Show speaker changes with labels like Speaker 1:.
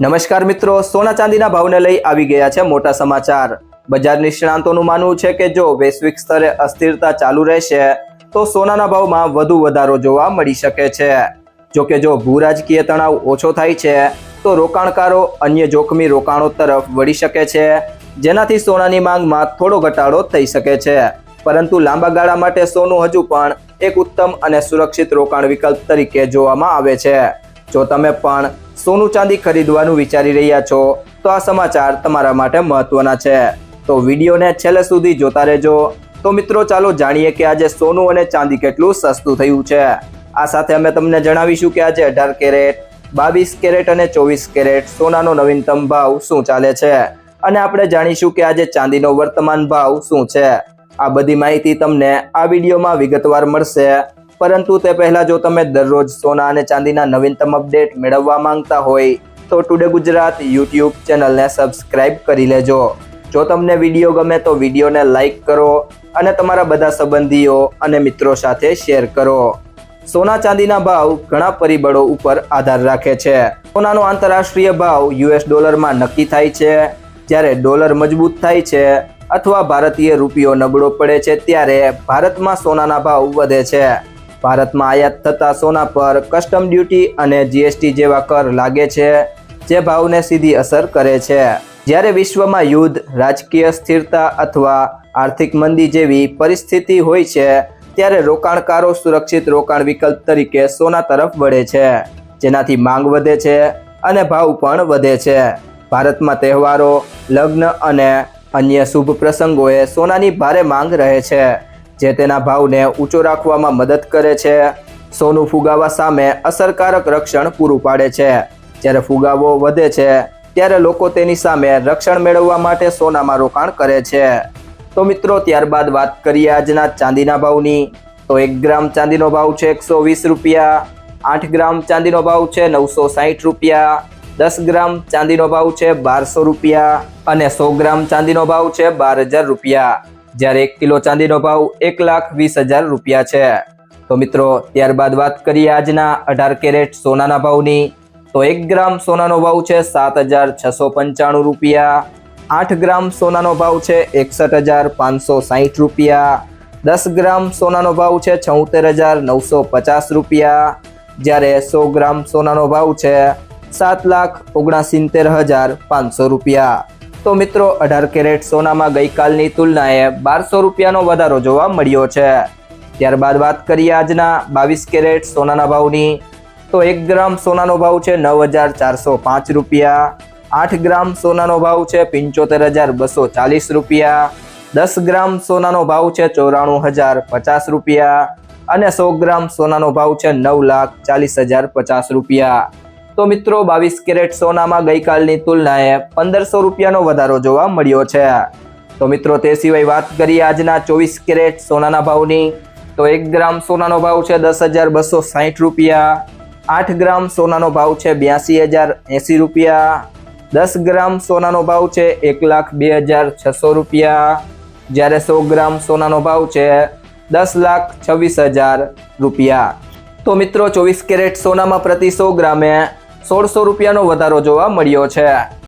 Speaker 1: નમસ્કાર મિત્રો, સોના ચાંદીના ભાવને લઈ આવી ગયા છે મોટા સમાચાર. બજાર નિષ્ણાંતોનું માનવું છે કે જો વૈશ્વિક સ્તરે અસ્થિરતા ચાલુ રહેશે, તો સોનાના ભાવમાં વધુ વધારો જોવા મળી શકે છે. જો કે જો ભૂરાજકીય તણાવ ઓછો થાય છે, તો રોકાણકારો અન્ય જોખમી રોકાણો તરફ વળી શકે છે, જેનાથી સોનાની માંગમાં થોડો ઘટાડો થઈ શકે છે. પરંતુ લાંબા ગાળા માટે સોનું હજુ પણ એક ઉત્તમ અને સુરક્ષિત રોકાણ વિકલ્પ તરીકે જોવામાં આવે છે. જો તમે પણ સોનું ચાંદી ખરીદવાનું વિચારી રહ્યા છો, તો આ સમાચાર તમારા માટે મહત્વના છે. તો વિડીયોને છેલ્લે સુધી જોતા રહેજો. તો મિત્રો, ચાલો જાણીએ કે આજે સોનું અને ચાંદી કેટલું સસ્તું થયું છે. આ સાથે અમે તમને જણાવીશું કે આજે અઢાર કેરેટ, બાવીસ કેરેટ અને ચોવીસ કેરેટ સોનાનો નવીનતમ ભાવ શું ચાલે છે. અને આપણે જાણીશું કે આજે ચાંદીનો વર્તમાન ભાવ શું છે. આ બધી માહિતી તમને આ વિડીયોમાં વિગતવાર મળશે. પરંતુ તે પહેલા જો તમે દરરોજ સોના અને ચાંદીના નવીનતમ અપડેટ મેળવવા માંગતા હોય, તો ટુડે ગુજરાત યુટ્યુબ ચેનલને સબસ્ક્રાઇબ કરી લેજો. જો તમને વીડિયો ગમે તો વિડીયોને લાઇક કરો અને તમારા બધા સંબંધીઓ અને મિત્રો સાથે શેર કરો. સોના ચાંદીના ભાવ ઘણા પરિબળો ઉપર આધાર રાખે છે. સોનાનો આંતરરાષ્ટ્રીય ભાવ યુએસ ડોલરમાં નક્કી થાય છે. જ્યારે ડોલર મજબૂત થાય છે અથવા ભારતીય રૂપિયો નબળો પડે છે, ત્યારે ભારતમાં સોનાના ભાવ વધે છે. ભારતમાં આયાત થતા સોના પર કસ્ટમ ડ્યુટી અને જીએસટી જેવા કર લાગે છે, જે ભાવને સીધી અસર કરે છે. જ્યારે વિશ્વમાં યુદ્ધ, રાજકીય સ્થિરતા અથવા આર્થિક મંદી જેવી પરિસ્થિતિ હોય છે, ત્યારે રોકાણકારો સુરક્ષિત રોકાણ વિકલ્પ તરીકે સોના તરફ વળે છે, જેનાથી માંગ વધે છે અને ભાવ પણ વધે છે. ભારતમાં તહેવારો, લગ્ન અને અન્ય શુભ પ્રસંગોએ સોનાની ભારે માંગ રહે છે. જે તેના ભાવને ઊંચો રાખવામાં મદદ કરે છે. સોનું ફુગાવા સામે અસરકારક રક્ષણ પૂરું પાડે છે. જ્યારે ફુગાવો વધે છે, ત્યારે લોકો તેની સામે રક્ષણ મેળવવા માટે સોનામાં રોકાણ કરે છે. તો મિત્રો, ત્યારબાદ વાત કરીએ આજના ચાંદીના ભાવની. તો એક ગ્રામ ચાંદીનો ભાવ છે એકસો વીસ રૂપિયા, આઠ ગ્રામ ચાંદીનો ભાવ છે નવસો સાહીઠ રૂપિયા, દસ ગ્રામ ચાંદીનો ભાવ છે બારસો રૂપિયા અને સો ગ્રામ ચાંદીનો ભાવ છે બાર હજાર રૂપિયા. જ્યારે એક કિલો ચાંદીનો ભાવ એક લાખ વીસ હજાર રૂપિયા છે. તો મિત્રો, ત્યારબાદ વાત કરીએ આજના અઢાર કેરેટ સોનાના ભાવની. તો એક ગ્રામ સોનાનો ભાવ છે સાત હજાર છસો પંચાણું રૂપિયા. આઠ ગ્રામ સોનાનો ભાવ છે એકસઠ હજાર પાંચસો સાહીઠ રૂપિયા. દસ ગ્રામ સોનાનો ભાવ છે છોતેર હજાર નવસો પચાસ રૂપિયા. જ્યારે સો ગ્રામ સોનાનો ભાવ છે સાત લાખ ઓગણસિત્તેર હજાર પાંચસો રૂપિયા. તો મિત્રો, અઢાર કેરેટ સોનામાં ગઈકાલની તુલનાએ બારસો રૂપિયાનો વધારો જોવા મળ્યો છે. ત્યારબાદ વાત કરીએ આજના, બાવીસ કેરેટ સોનાના ભાવની. તો એક ગ્રામ સોનાનો ભાવ છે નવ હજાર ચારસો પાંચ રૂપિયા. આઠ ગ્રામ સોનાનો ભાવ છે પંચોતેર હજાર બસો ચાલીસ રૂપિયા. દસ ગ્રામ સોનાનો ભાવ છે ચોરાણું હજાર પચાસ રૂપિયા. અને સો ગ્રામ સોનાનો ભાવ છે નવ લાખ ચાલીસ હજાર પચાસ રૂપિયા. તો મિત્રો, બાવીસ કેરેટ સોનામાં ગઈકાલની તુલનાએ પંદરસો રૂપિયાનો વધારો જોવા મળ્યો છે. તો મિત્રો, તે સિવાય વાત કરીએ આજના ચોવીસ કેરેટ સોનાના ભાવની. તો એક ગ્રામ સોનાનો ભાવ છે દસ હજાર બસો સાહીઠ રૂપિયા. આઠ ગ્રામ સોનાનો ભાવ છે બ્યાસી હજાર એંસી રૂપિયા. દસ ગ્રામ સોનાનો ભાવ છે એક લાખ બે હજાર છસો રૂપિયા. જ્યારે સો ગ્રામ સોનાનો ભાવ છે દસ લાખ છવ્વીસ હજાર રૂપિયા. તો મિત્રો, ચોવીસ કેરેટ સોનામાં પ્રતિ સો ગ્રામે સોળસો રૂપિયાનો વધારો જોવા મળ્યો છે.